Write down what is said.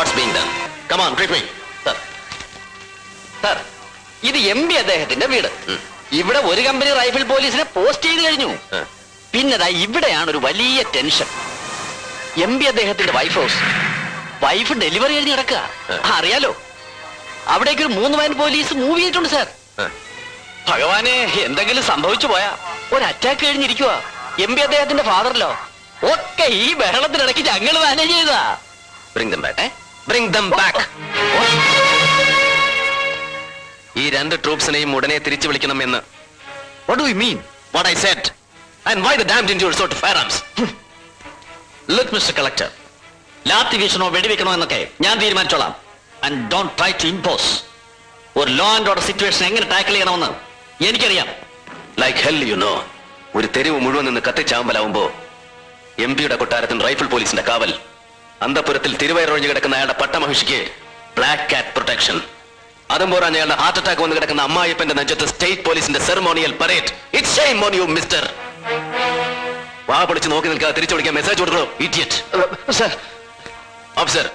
Brief me sir sir ഇത് M P അദ്ദേഹത്തിന്റെ വീട്. ഇവിടെ ഒരു കമ്പനി റൈഫിൾ പോലീസിനെ പോസ്റ്റ് ചെയ്ത് കഴിഞ്ഞു. പിന്നെതാ ഇവിടെയാണ് ഒരു വലിയ ടെൻഷൻ. എം പി അദ്ദേഹത്തിന്റെ വൈഫ് ഹൗസ് വൈഫ് ഡെലിവറി കഴിഞ്ഞ് കിടക്കുക. അറിയാലോ? അവിടേക്ക് ഒരു മൂന്ന് വയൻ പോലീസ് മൂവ് ചെയ്തിട്ടുണ്ട് സാർ ഭഗവാനെ എന്തെങ്കിലും സംഭവിച്ചു പോയാ? ഒരു അറ്റാക്ക് കഴിഞ്ഞിരിക്കുക എം പി അദ്ദേഹത്തിന്റെ ഫാദറിലോ ഒക്കെ ഈ ബഹളത്തിനിടയ്ക്ക് ഞങ്ങൾ മാനേജ് ചെയ്താ Bring ദം ബാക്ക്. ഈ രണ്ട് ട്രൂപ്സിനെയും ഉടനെ തിരിച്ചു വിളിക്കണമെന്ന്. What do you mean? What I said. And why the damned into resort fire arms look mister collector lathi വീശണോ വെടിവെക്കണോ എന്നൊക്കെ ഞാൻ തീരുമാനിച്ചോളാം. And don't try to impose ഒരു ലോ ആൻഡ് ഓർഡർ സിറ്റുവേഷൻ എങ്ങനെ ടാക്കിൾ ചെയ്യണമെന്ന് എനിക്കറിയാം. ലൈക്ക് ഹെൽ യു നോ ഒരു തെരുവ് മുഴുവൻ നിന്ന് കത്തിച്ചാമ്പലാവുമ്പോ എം പിയുടെ കൊട്ടാരത്തിന് റൈഫിൾ പോലീസിന്റെ കാവൽ. അന്തപുരത്തിൽ തിരുവയറൊഴിഞ്ഞു കിടക്കുന്ന അയാളുടെ പട്ടമഹിഷിക്ക് ബ്ലാക്ക് കാറ്റ് പ്രൊട്ടക്ഷൻ അതും പോരാൻ അയാളുടെ ഹാർട്ട് അറ്റാക്ക് വന്ന് കിടക്കുന്ന അമ്മായിപ്പന്റെ നെഞ്ചത്ത് സ്റ്റേറ്റ് പോലീസിന്റെ ceremonial parade it shame on you mister വാ പൊളിച്ച് നോക്കി നിൽക്കാതെ തിരിച്ചു വിളിക്കാൻ മെസ്സേജ് കൊടുക്കണോ ഇഡിയറ്റ് സർ ഓഫീസർ